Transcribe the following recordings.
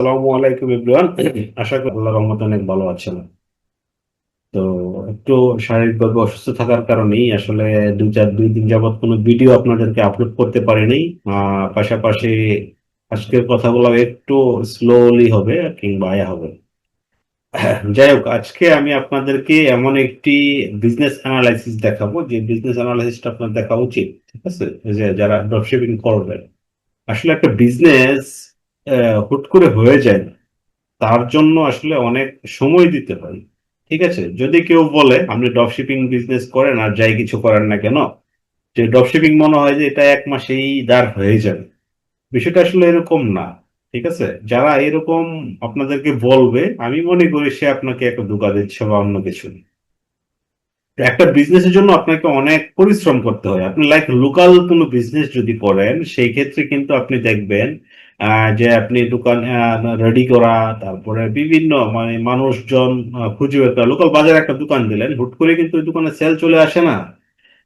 আসসালামু আলাইকুম আশা করি আল্লাহ রহমতে অনেক ভালো আছেন। তো একটু শারীরিকভাবে অসুস্থ থাকার কারণেই আসলে চার, দুই দিন যাবত কোনো ভিডিও আপনাদেরকে আপলোড করতে পারিনি। পাশাপাশি আজকের একটু স্লোলি হবে কিংবা আয়া হবে। যাই হোক, আজকে আমি আপনাদেরকে এমন একটি বিজনেস অ্যানালাইসিস দেখাবো। যে বিজনেস অ্যানালাইসিসটা আপনার দেখা উচিত, ঠিক আছে? যে যারা ড্রপশিপিং করবেন। আসলে একটা বিজনেস হুট করে হয়ে যায় না। তার জন্য আসলে অনেক সময় দিতে হয়। ঠিক আছে? যদি কেউ বলে, আপনি ড্রপশিপিং বিজনেস করেন আর যাই কিছু করেন না কেন? যে ড্রপশিপিং মনে হয় যে এটা এক মাসেই দাঁড় হয়ে যাবে। বিষয়টা আসলে এরকম না। ঠিক আছে? যারা এরকম আপনাদেরকে বলবে, আমি মনে করি সে আপনাকে একটা ধোকা দিচ্ছে বা অন্য কিছু একটা বিজনেসের জন্য আপনাকে অনেক পরিশ্রম করতে হয়। আপনি লাইক লোকাল কোনো বিজনেস যদি করেন, সেই ক্ষেত্রে কিন্তু আপনি দেখবেন যে আপনি দোকান রেডি করা, তারপরে বিভিন্ন মানে মানুষজন খুঁজে করা। লোকাল বাজারে একটা দোকান দিলেন, হুট করে কিন্তু ওই দোকানে সেল চলে আসে না।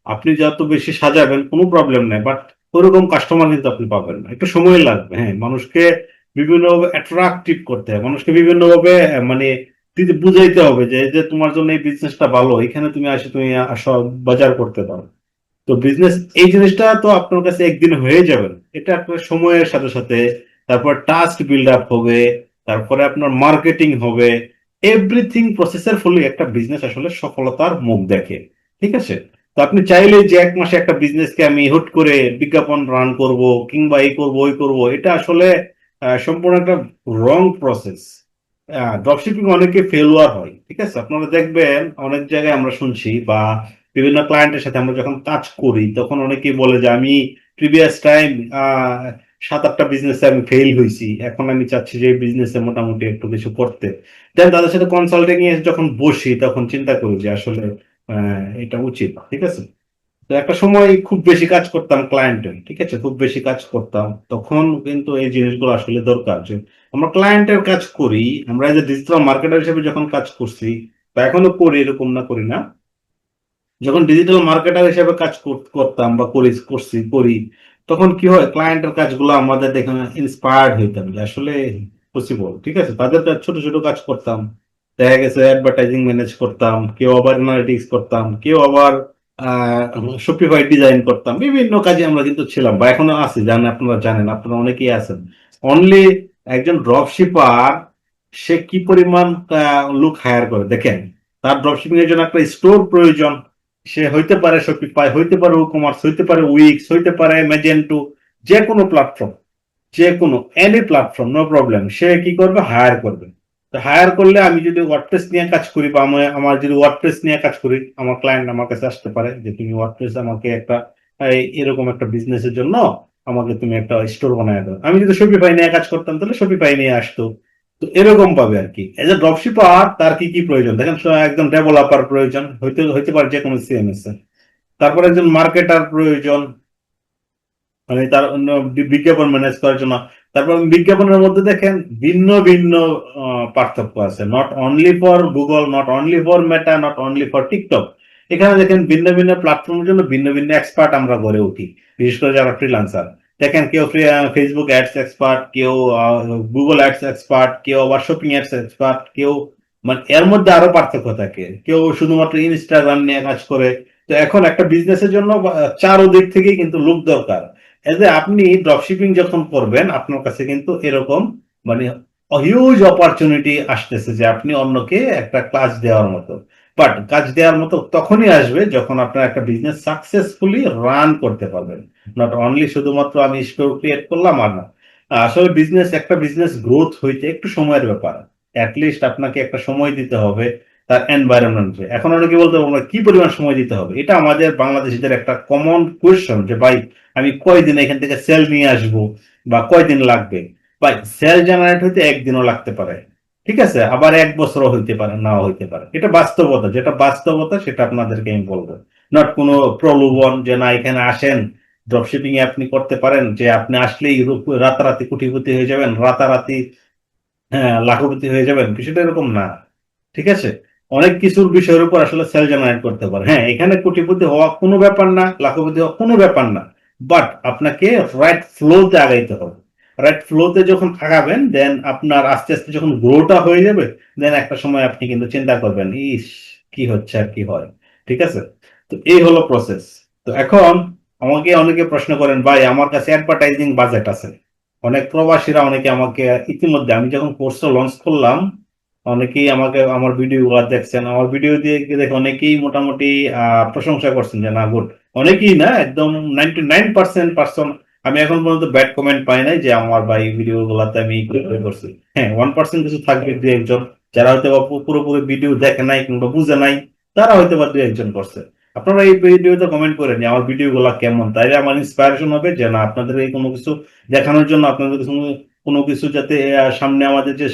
আপনি যত বেশি সাজাবেন, কোনো প্রবলেম নেই বাট ওরকম কাস্টমার কিন্তু আপনি পাবেন না। একটু সময় লাগবে হ্যাঁ মানুষকে বিভিন্নভাবে অ্যাট্রাকটিভ করতে হবে মানুষকে বিভিন্নভাবে মানে বুঝাইতে হবে যে যে তোমার জন্য এই বিজনেসটা ভালো, এখানে তুমি আসে, তুমি আসো, বাজার করতে পারো। তো বিজনেস এই জিনিসটা তো আপনার কাছে একদিন হয়ে যাবে এটা আপনার সময়ের সাথে সাথে, তারপর টাস্ক বিল্ড আপ হবে, তারপরে আপনার মার্কেটিং হবে এভরিথিং প্রসেসের ফলে একটা বিজনেস আসলে সফলতার মুখ দেখে, ঠিক আছে? তো আপনি চাইলে যে এক মাসে একটা বিজনেসকে আমি হুট করে বিজ্ঞাপন রান করব, কিংবা এই করব, ওই করব, এটা আসলে সম্পূর্ণ একটা রং প্রসেস ড্রপশিপিং অনেকে ফেলুয়ার হয়, ঠিক আছে? আপনারা দেখবেন অনেক জায়গায় আমরা শুনছি বা বিভিন্ন ক্লায়েন্টের সাথে আমরা যখন কাজ করি, তখন অনেকেই বলে যে, আমি প্রিভিয়াস টাইম সাত আটটা বিজনেসে আমি ফেল হয়েছি এখন আমি চাচ্ছি যে বিজনেসে মোটামুটি একটু কিছু করতে। দেন তাদের সাথে কনসাল্টিং এ যখন বসি, তখন চিন্তা করি যে, আসলে এটা উচিত, ঠিক আছে? তো একটা সময় খুব বেশি কাজ করতাম ক্লায়েন্টের ঠিক আছে? খুব বেশি কাজ করতাম। তখন কিন্তু এই জিনিসগুলো আসলে দরকার যে, আমরা ক্লায়েন্টের কাজ করি, আমরা যে ডিজিটাল মার্কেটার হিসেবে যখন কাজ করছি বা এখনও করি, এরকম না করি না। যখন ডিজিটাল মার্কেটার হিসেবে কাজ করতাম বা করি, করছি, করি, তখন কি হয়? ক্লায়েন্টের কাজগুলো আমাদের দেখে ইন্সপায়ার্ড হইতাম যে আসলে পসিবল ঠিক আছে? তাদের কাজ ছোট ছোট কাজ করতাম। দেখা গেছে অ্যাডভার্টাইজিং ম্যানেজ করতাম, কেউ আবার অ্যানালিটিক্স করতাম, কেউ আবার শপিফাই ডিজাইন করতাম। বিভিন্ন কাজে আমরা কিন্তু ছিলাম বা এখনও আছি জানেন আপনারা জানেন, আপনারা অনেকেই আছেন। অনলি একজন ড্রপশিপার সে কি পরিমাণ লুক হায়ার করে? দেখেন, তার ড্রপশিপিং এর জন্য একটা স্টোর প্রয়োজন। সে হইতে পারে শপিফাই হইতে পারে কমার্স হইতে পারে উইক্স হইতে পারে ম্যাজেন্টো যে কোনো প্ল্যাটফর্ম যে কোনো এনি প্ল্যাটফর্ম নো প্রবলেম সে কি করবে? হায়ার করবে। তো হায়ার করলে আমি যদি ওয়ার্ডপ্রেস নিয়ে কাজ করি বা আমি, আমার যদি ওয়ার্ডপ্রেস নিয়ে কাজ করি, আমার ক্লায়েন্ট আমার কাছে আসতে পারে যে, তুমি ওয়ার্ডপ্রেস আমাকে একটা এরকম একটা বিজনেসের জন্য আমাকে তুমি একটা স্টোর বানায় দাও। আমি যদি শপিফাই নিয়ে কাজ করতাম, তাহলে শপিফাই নিয়ে আসতো। এরকম পাবে আর কি। এজ এ ড্রপশিপার তার কি কি প্রয়োজন? দেখেন একজন ডেভেলপার প্রয়োজন, হইতে হইতে পারে যে কোনো সিএমএস এর। তারপর একজন মার্কেটার প্রয়োজন মানে তার বিজ্ঞাপন ম্যানেজ করার জন্য। তারপর বিজ্ঞাপনের মধ্যে দেখেন, ভিন্ন ভিন্ন পার্থক্য আছে। Not only for Google not only for Meta not only for TikTok এখানে দেখেন, ভিন্ন ভিন্ন প্ল্যাটফর্মের জন্য ভিন্ন ভিন্ন এক্সপার্ট আমরা গড়ে উঠি। বিশেষ করে যারা ফ্রিলান্সার দেখেন কেউ ফেসবুক অ্যাডস এক্সপার্ট কেউ গুগল অ্যাডস এক্সপার্ট কেউ আবার শপিং অ্যাডস এক্সপার্ট কেউ মানে এর মধ্যে আরও পার্থক্য থাকে। কেউ শুধুমাত্র ইনস্টাগ্রাম নিয়ে কাজ করে। তো এখন একটা বিজনেসের জন্য চারো দিক থেকেই কিন্তু লোক দরকার। এজ এ আপনি ড্রপশিপিং যখন করবেন, আপনার কাছে কিন্তু এরকম মানে হিউজ অপরচুনিটি আসতেছে যে আপনি অন্যকে একটা ক্লাস দেওয়ার মতো। বাট কাজ দেওয়ার মতো তখনই আসবে যখন আপনার একটা বিজনেস সাকসেসফুলি রান করতে পারবেন। নট অনলি শুধুমাত্র আমি স্টোর ক্রিয়েট করলাম আর না। আসলে বিজনেস একটা বিজনেস গ্রোথ হইতে একটু সময়ের ব্যাপার। অ্যাটলিস্ট আপনাকে একটা সময় দিতে হবে তার এনভায়রনমেন্টে এখন অনেকে বলতে পারব কি পরিমাণ সময় দিতে হবে? এটা আমাদের বাংলাদেশিদের একটা কমন কোয়েশ্চন যে, ভাই, আমি কয়দিন এখান থেকে সেল নিয়ে আসব? বা কয়দিন লাগবে? ভাই সেল জেনারেট হইতে একদিনও লাগতে পারে। ঠিক আছে? আবার এক বছরও হইতে পারে, নাও হইতে পারে। এটা বাস্তবতা, যেটা বাস্তবতা সেটা আপনাদেরকে আমি বলব। নট কোনো প্রলোভন যে না, এখানে আসেন ড্রপশিপিং এ আপনি করতে পারেন, যে আপনি আসলেই রাতারাতি কোটিপতি হয়ে যাবেন, রাতারাতি হ্যাঁ লাখপতি হয়ে যাবেন, বিষয়টা এরকম না। ঠিক আছে? অনেক কিছুর বিষয়ের উপর আসলে সেল জেনারেট করতে পারে। হ্যাঁ এখানে কোটিপতি হওয়া কোনো ব্যাপার না, লাখপতি হওয়া কোনো ব্যাপার না। বাট আপনাকে রাইট ফ্লোতে আগাইতে হবে। রাইট ফ্লোতে যখন আগাবেন দেন আপনার আস্তে আস্তে যখন গ্রোটা হয়ে যাবে দেন একটা সময় আপনি কিন্তু চিন্তা করবেন, ইস, কি হচ্ছে আর কি হয়? ঠিক আছে? তো এই হলো প্রসেস তো এখন আমাকে অনেকে প্রশ্ন করেন, ভাই, আমার কাছে অ্যাডভার্টাইজিং বাজেট আছে। অনেক প্রবাসীরা অনেকে আমাকে ইতিমধ্যে, আমি যখন কোর্সটা লঞ্চ করলাম, অনেকেই আমাকে, আমার ভিডিও দেখছেন, আমার ভিডিও দিয়ে দেখে অনেকেই মোটামুটি প্রশংসা করছেন যে, না গুড অনেকেই না, একদম নাইনটি নাইন পার্সেন্ট পার্সন আমি এখন পর্যন্ত ব্যাড কমেন্ট পাই নাই যে আমার বা এই ভিডিও গুলাতে আমি করছি। হ্যাঁ ওয়ান পার্সেন্ট কিছু থাকবে দু একজন। যারা হয়তো বা পুরোপুরি ভিডিও দেখে নাই কিংবা বুঝে নাই, তারা হয়তো বা দু একজন করছে। আপনারা এই ভিডিওতে কমেন্ট করেন আমার ভিডিও গুলা কেমন? তাইলে আমার ইন্সপায়ারেশন হবে যে না, আপনাদের এই কোনো কিছু দেখানোর জন্য, আপনাদের কোনো কিছু যাতে সামনে আমাদের যে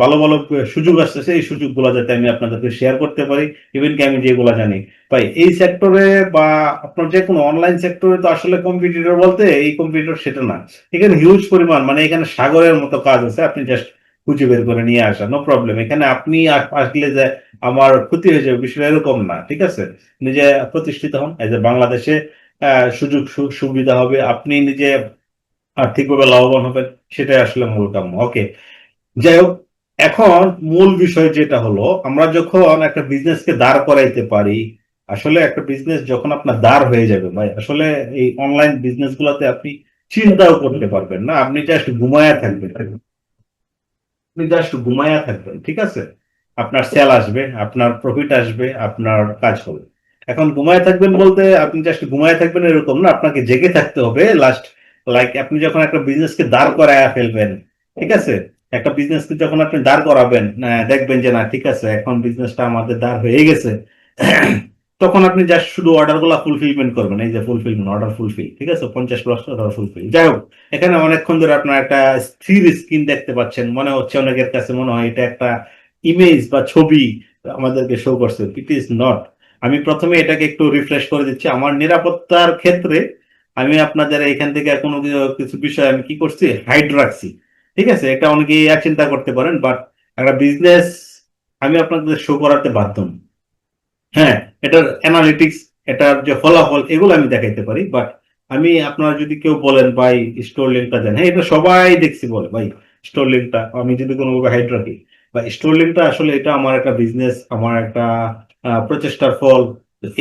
ভালো ভালো সুযোগ আসছে সেই সুযোগগুলো যাতে আমি আপনাদেরকে শেয়ার করতে পারি ইভেন কি আমি যেগুলো জানি। ভাই, এই সেক্টরে বা আপনার যে কোনো অনলাইন সেক্টরে তো আসলে কম্পিটিটর বলতে এই কম্পিটিটর সেটা না। এখানে হিউজ পরিমাণ মানে এখানে সাগরের মতো কাজ আছে, আপনি জাস্ট খুঁজে বের করে নিয়ে আসা নো প্রবলেম এখানে আপনি আসলে যে আমার ক্ষতি হয়ে যাবে বিষয়টা এরকম না, ঠিক আছে? নিজে প্রতিষ্ঠিত হন, এই যে বাংলাদেশে সুযোগ সুবিধা হবে, আপনি নিজে আর্থিকভাবে লাভবান হবেন, সেটাই আসলে মূল কাম্য ওকে যাই হোক এখন মূল বিষয় যেটা হলো, আমরা যখন একটা বিজনেসকে দাঁড় করাইতে পারি, আসলে একটা বিজনেস যখন আপনার দাঁড় হয়ে যাবে, ভাই, আসলে এই অনলাইন বিজনেস গুলোতে আপনি চিন্তাও করতে পারবেন না। আপনি জাস্ট ঘুমায়া থাকবেন। আপনি জাস্ট ঘুমায়া থাকবেন, ঠিক আছে? আপনার সেল আসবে, আপনার প্রফিট আসবে, আপনার কাজ হবে। এখন ঘুমায় থাকবেন বলতে আপনি জাস্ট ঘুমায় থাকবেন এরকম না, আপনাকে জেগে থাকতে হবে। লাস্ট লাইক আপনি যখন একটা বিজনেসকে দাঁড় করায় ফেলবেন, ঠিক আছে? একটা বিজনেসকে যখন আপনি দাঁড় করাবেন দেখবেন যে না, ঠিক আছে, এখন বিজনেসটা আমাদের দাঁড় হয়ে গেছে, তখন আপনি জাস্ট শুধু অর্ডারগুলা ফুলফিলমেন্ট করবেন, এই যে ফুলফিলমেন্ট অর্ডার ফুলফিল ঠিক আছে, পঞ্চাশ প্লাস অর্ডার ফুলফিল যাই হোক, এখানে অনেকক্ষণ ধরে আপনার একটা স্থির স্ক্রিন দেখতে পাচ্ছেন, মনে হচ্ছে অনেকের কাছে মনে হয় এটা একটা ইমেজ বা ছবি আমাদেরকে শো করছে ইট ইজ নট আমি প্রথমে এটাকে একটু রিফ্রেশ করে দিচ্ছি, আমার নিরাপত্তার ক্ষেত্রে আমি আপনাদের এখান থেকে কোনো কিছু বিষয় আমি কি করছি? হাইড রাখছি। ঠিক আছে, এটা অনেকেই এক চিন্তা করতে পারেন বাট একটা বিজনেস আমি আপনাদের শো করাতে বাধ্য। হ্যাঁ এটার অ্যানালিটিক্স এটার যে ফলাফল, এগুলো আমি দেখাইতে পারি বাট আমি আপনারা যদি কেউ বলেন, ভাই স্টোর লিঙ্কটা দেন। হ্যাঁ এটা সবাই দেখছি বলে, ভাই স্টোর লিঙ্কটা আমি যদি কোনোভাবে হাইড রাখি? বা স্টোর লিঙ্কটা আসলে এটা আমার একটা বিজনেস আমার একটা প্রচেষ্টার ফল।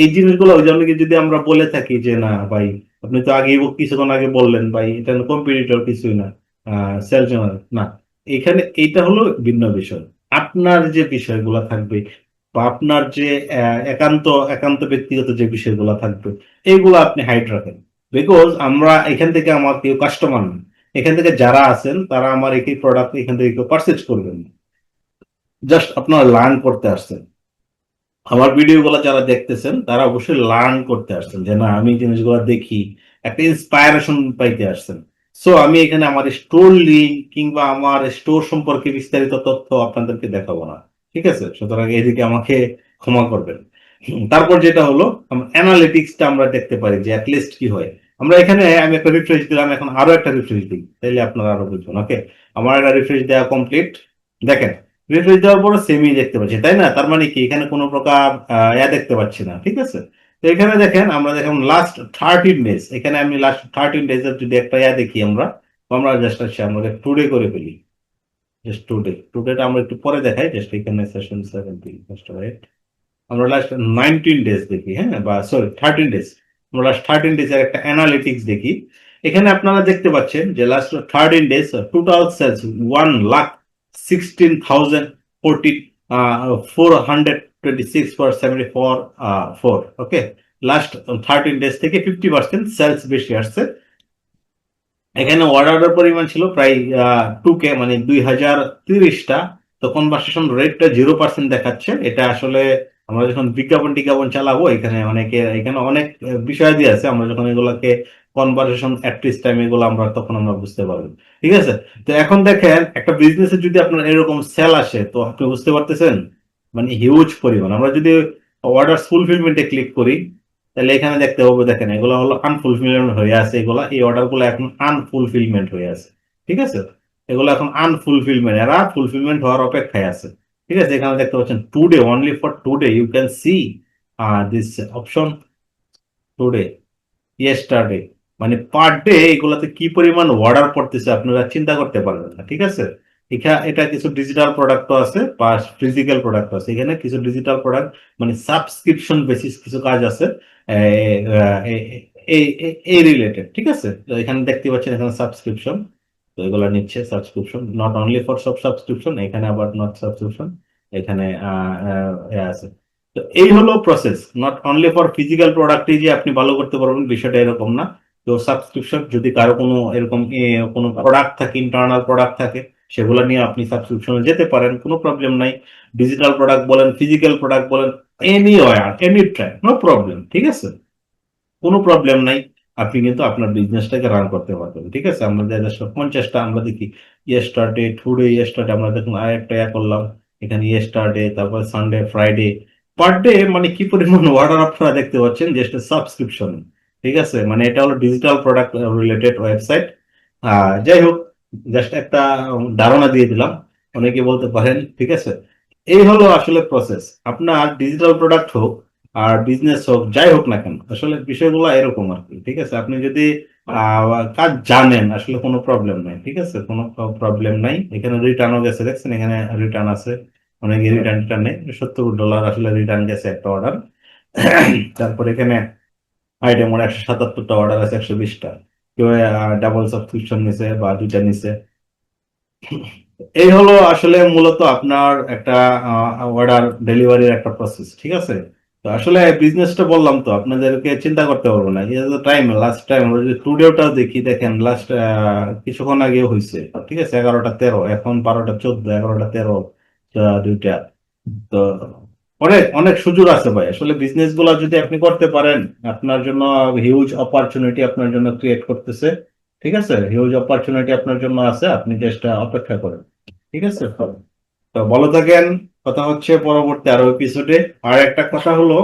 এই জিনিসগুলো ওই জন্য যদি আমরা বলে থাকি যে, না, ভাই, আপনি তো আগে কিছুক্ষণ আগে বললেন, ভাই, এটা কম্পিটিটর কিছুই না। না, এখানে এইটা হলো ভিন্ন বিষয়। আপনার যে বিষয়গুলো থাকবে বা আপনার যে একান্ত একান্ত ব্যক্তিগত যে বিষয়গুলো থাকবে এইগুলো আপনি হাইড রাখেন। বিকজ আমরা এখান থেকে আমার কেউ কাস্টমার না। এখান থেকে যারা আছেন, তারা আমার একই প্রোডাক্ট এখান থেকে কেউ পারচেজ করবেন জাস্ট আপনারা লার্ন করতে আসছেন। আমার ভিডিওগুলো যারা দেখতেছেন, তারা অবশ্যই লার্ন করতে আসছেন যে, না, আমি জিনিসগুলো দেখি। একটা ইন্সপায়ারেশন পাইতে আসছেন। সো আমি এখানে আমার স্টোর লিঙ্ক কিংবা আমার স্টোর সম্পর্কে বিস্তারিত তথ্য আপনাদেরকে দেখাবো না। ঠিক আছে? সুতরাং এদিকে আমাকে ক্ষমা করবেন। তারপর যেটা হলো অ্যানালিটিক্সটা আমরা দেখতে পারি যে অ্যাটলিস্ট কি হয়। আমরা এখানে আমি একটা রিফ্রেশ দিলাম, এখন আরও একটা রিফ্রেশ দিই, তাইলে আপনারা আরও বুঝবেন। ওকে আমার একটা রিফ্রেশ দেওয়া কমপ্লিট দেখেন রিফ্রেশ দেওয়ার পরে সেমই দেখতে পাচ্ছি, তাই না? তার মানে কি? এখানে কোনো প্রকার ইয়া দেখতে পাচ্ছি না। ঠিক আছে? এখানে দেখেন আমরা দেখেন লাস্ট থার্টিন ডেজ এখানে আমি লাস্ট থার্টিন ডেজ এর যদি একটা ইয়া দেখি আমরা আমরা জাস্ট আসছি আমরা টুডে করে ফেলি। জাস্ট টুডে টুডেটা আমরা একটু পরে দেখাই জাস্ট এখানে সেশন সেভেন্টিন ফার্স্ট রাইট আমরা লাস্ট নাইনটিন ডেজ দেখি হ্যাঁ বা সরি থার্টিন ডেজ আমরা লাস্ট থার্টিন ডেজ এর একটা অ্যানালিটিক্স দেখি। এখানে আপনারা দেখতে পাচ্ছেন যে last thirteen days total sales one lakh sixteen thousand fourteen four seventy four four okay last thirteen days থেকে ফিফটি পার্সেন্ট সেলস বেশি আসছে। এখানে অর্ডারের পরিমাণ ছিল প্রায় টু কে মানে দুই হাজার তিরিশটা। তো কনভার্সেশন রেটটা জিরো পার্সেন্ট দেখাচ্ছে। এটা আসলে আমরা যখন বিজ্ঞাপন টিজ্ঞাপন চালাবো, এখানে অনেকে, এখানে অনেক বিষয় দিয়ে আছে। আমরা যখন এগুলোকে কনভার্সেশন অ্যাটলিস্ট টাইম এগুলো আমরা তখন আমরা বুঝতে পারব। ঠিক আছে? তো এখন দেখেন, একটা বিজনেসে যদি আপনার এরকম সেল আসে, তো আপনি বুঝতে পারতেছেন? মানে হিউজ পরিমাণ। আমরা যদি অর্ডার ফুলফিলমেন্টে ক্লিক করি, তাহলে এখানে দেখতে হবে দেখেন এগুলো হলো আনফুলফিলমেন্ট হয়ে আছে এগুলা। এই অর্ডারগুলো এখন আনফুলফিলমেন্ট হয়ে আছে। ঠিক আছে? এগুলো এখন আনফুলফিলমেন্ট এরা ফুলফিলমেন্ট হওয়ার অপেক্ষায় আছে। ঠিক আছে? এখানে দেখতে পাচ্ছেন today only for today you can see this option today yesterday মানে পার ডে এগুলাতে কি পরিমাণ অর্ডার পড়তেছে আপনারা চিন্তা করতে পারবেন না, ঠিক আছে? এটা কিছু ডিজিটাল প্রোডাক্টও আছে, বা ফিজিক্যাল প্রোডাক্ট আছে। এখানে কিছু ডিজিটাল প্রোডাক্ট মানে সাবস্ক্রিপশন বেসিস কিছু কাজ আছে এই রিলেটেড ঠিক আছে? তো এখানে দেখতে পাচ্ছেন এখানে সাবস্ক্রিপশন তো এগুলো নিচ্ছে সাবস্ক্রিপশন নট অনলি ফর সব সাবস্ক্রিপশন এখানে আবার নট সাবস্ক্রিপশন এখানে আছে। তো এই হলো process not only for physical প্রোডাক্টই যে আপনি ভালো করতে পারবেন, বিষয়টা এরকম না। তো সাবস্ক্রিপশন যদি কারও কোনো এরকম কোনো প্রোডাক্ট থাকে ইন্টারনাল প্রোডাক্ট থাকে, সেগুলো নিয়ে আপনি সাবস্ক্রিপশনে যেতে পারেন, কোনো প্রবলেম নাই। ডিজিটাল প্রোডাক্ট বলেন ফিজিক্যাল প্রোডাক্ট বলেন anywhere any try no problem ঠিক আছে? কোনো প্রবলেম নাই, আপনি কিন্তু আপনার বিজনেসটাকে রান করতে পারবেন, ঠিক আছে? আমাদের দেশে পঞ্চাশটা, আমরা দেখি ইয়েস্টারডে টুডে ইয়েস্টারডে আমরা দেখুন আরেকটা ইয়া করলাম, এখানে ইয়েস্টারডে তারপর সানডে ফ্রাইডে পার ডে মানে কি পরিমাণ অর্ডার আপনারা দেখতে পাচ্ছেন? যে সাবস্ক্রিপশন ঠিক আছে? মানে এটা হলো ডিজিটাল প্রোডাক্ট রিলেটেড ওয়েবসাইট যাই হোক জাস্ট একটা ধারণা দিয়ে দিলাম। অনেকে বলতে পারেন, ঠিক আছে? এই হলো আসলে প্রসেস আপনার ডিজিটাল প্রোডাক্ট হোক আর বিজনেস হোক, যাই হোক না কেন, আসলে বিষয়গুলো এরকম আর কি, ঠিক আছে? আপনি যদি কাজ জানেন, আসলে কোনো প্রবলেম নাই, ঠিক আছে? কোনো প্রবলেম নাই। এখানে রিটার্নও গেছে, দেখছেন? এখানে রিটার্ন আছে। অনেকে রিটার্ন টিটার্ন নেই। সত্তর ডলার আসলে রিটার্ন গেছে একটা অর্ডার তারপর এখানে আইটেম ওর একশো সাতাত্তরটা অর্ডার আছে, একশো বিশটা। কেউ ডাবল সাবস্ক্রিপশন নিছে বা দুইটা নিছে। এই হলো আসলে মূলত আপনার একটা অর্ডার ডেলিভারির একটা প্রসেস ঠিক আছে? তো আসলে বিজনেসটা বললাম তো, আপনাদেরকে চিন্তা করতে পারব না। টাইম লাস্ট টাইম টুডেওটাও দেখি, দেখেন লাস্ট কিছুক্ষণ আগে হয়েছে ঠিক আছে? এগারোটা তেরো, এখন বারোটা চোদ্দ, এগারোটা তেরো দুইটা। তো অনেক অনেক সুযোগ আছে ভাই। আসলে বিজনেসগুলা যদি আপনি করতে পারেন, আপনার জন্য হিউজ অপরচুনিটি আপনার জন্য ক্রিয়েট করতেছে। ঠিক আছে? হিউজ অপরচুনিটি আপনার জন্য আছে, আপনি চেষ্টা অপেক্ষা করেন। ঠিক আছে? তো ভালো থাকেন। কথা হচ্ছে পরবর্তী আরও এপিসোডে আর একটা কথা হলো,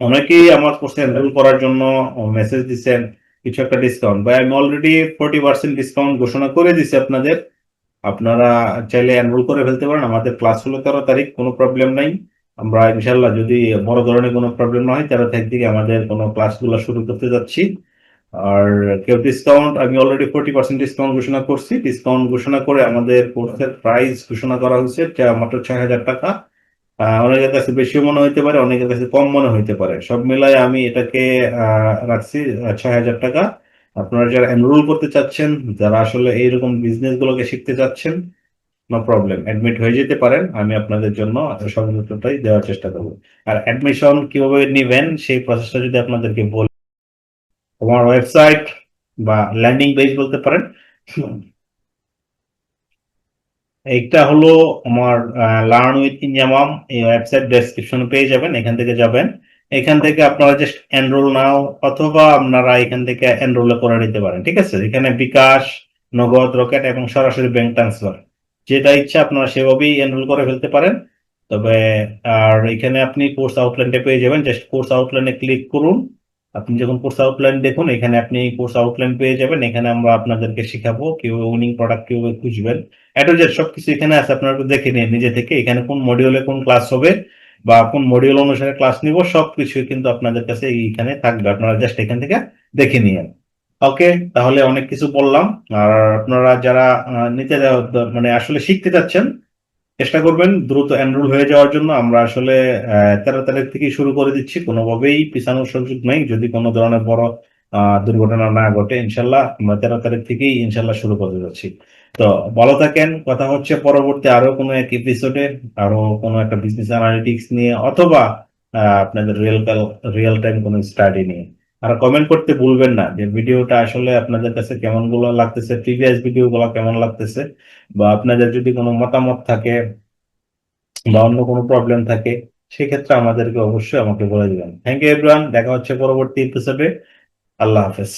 অনেকেই আমার কোর্সে এনরোল করার জন্য মেসেজ দিচ্ছেন কিছু একটা ডিসকাউন্ট ভাই, আমি অলরেডি ফোর্টি পার্সেন্ট ডিসকাউন্ট ঘোষণা করে দিছি আপনাদের। আপনারা চাইলে এনরোল করে ফেলতে পারেন। আমাদের ক্লাস হলো তেরো তারিখ, কোনো প্রবলেম নাই। আমরা ইনশাল্লাহ যদি বড় ধরনের কোনো প্রবলেম না হয় তেরো তারিখ থেকে আমাদের কোনো ক্লাসগুলো শুরু করতে যাচ্ছি। আর কেউ ডিসকাউন্ট আমি অলরেডি ফোর্টি পার্সেন্ট ডিসকাউন্ট ঘোষণা করছি। ডিসকাউন্ট ঘোষণা করে আমাদের কোর্সের প্রাইস ঘোষণা করা হয়েছে মাত্র ছয় হাজার টাকা। অনেকের কাছে বেশিও মনে হইতে পারে, অনেকের কাছে কম মনে হইতে পারে। সব মিলাই আমি এটাকে রাখছি ছয় হাজার টাকা। আপনারা যারা এনরোল করতে চাচ্ছেন, যারা আসলে এইরকম বিজনেস গুলোকে শিখতে চাচ্ছেন নো প্রবলেম অ্যাডমিট হয়ে যেতে পারেন, আমি আপনাদের জন্য সর্বোচ্চটাই দেওয়ার চেষ্টা করব। আর অ্যাডমিশন কীভাবে নিবেন, সেই প্রসেসটা যদি আপনাদেরকে বলি আমার ওয়েবসাইট বা ল্যান্ডিং পেজ বলতে পারেন। এইটা হলো আমার লার্ন উইথ ইনজামাম এই ওয়েবসাইট ডেসক্রিপশনে পেয়ে যাবেন, এখান থেকে যাবেন। এখান থেকে আপনারা জাস্ট এনরোল নাও অথবা আপনারা এখান থেকে এনরোল করে নিতে পারেন, ঠিক আছে? এখানে বিকাশ, নগদ, রকেট এবং সরাসরি ব্যাংক ট্রান্সফার যেটা ইচ্ছা আপনারা সেভাবেই এনরোল করে ফেলতে পারেন। তবে, আর এখানে আপনি কোর্স আউটলাইনটা পেয়ে যাবেন। জাস্ট কোর্স আউটলাইনে ক্লিক করুন। আপনি যখন কোর্স আউটলাইন দেখুন, এখানে আপনি কোর্স আউটলাইন পেয়ে যাবেন। এখানে আমরা আপনাদেরকে শেখাবো কীভাবে উইনিং প্রোডাক্ট কীভাবে খুঁজবেন। যে সবকিছু এখানে আছে, আপনারা দেখে নিন নিজে থেকে এখানে কোন মডিউলে কোন ক্লাস হবে বা কোন মডিউল অনুসারে ক্লাস নিব, সবকিছু কিন্তু আপনাদের কাছে এইখানে থাকবে। আপনারা জাস্ট এখান থেকে দেখে নিন ওকে, তাহলে অনেক কিছু বললাম। আর আপনারা যারা নিতে মানে আসলে শিখতে চাচ্ছেন, চেষ্টা করবেন দ্রুত এনরোল হয়ে যাওয়ার জন্য। আমরা আসলে তেরো তারিখ থেকেই শুরু করে দিচ্ছি। কোনোভাবেই পিছানোর সুযোগ নেই। যদি কোনো ধরনের বড় দুর্ঘটনা না ঘটে, ইনশাল্লাহ আমরা তেরো তারিখ থেকেই ইনশাল্লাহ শুরু করে যাচ্ছি তো ভালো থাকেন। কথা হচ্ছে পরবর্তী আরও কোনো এক এপিসোডে আরও কোনো একটা বিজনেস অ্যানালিটিক্স নিয়ে, অথবা আপনাদের রিয়েল রিয়েল টাইম কোনো স্টাডি নিয়ে। আর কমেন্ট করতে ভুলবেন না। যে ভিডিওটা আসলে আপনাদের কাছে কেমনগুলো লাগতেছে প্রিভিয়াস ভিডিও গুলো কেমন লাগতেছে, বা আপনাদের যদি কোনো মতামত থাকে বা অন্য কোনো প্রবলেম থাকে, সেক্ষেত্রে আমাদেরকে অবশ্যই আমাকে বলে দেবেন। থ্যাংক ইউ এভরিওয়ান দেখা হচ্ছে পরবর্তী এপিসোডে আল্লাহ হাফেজ।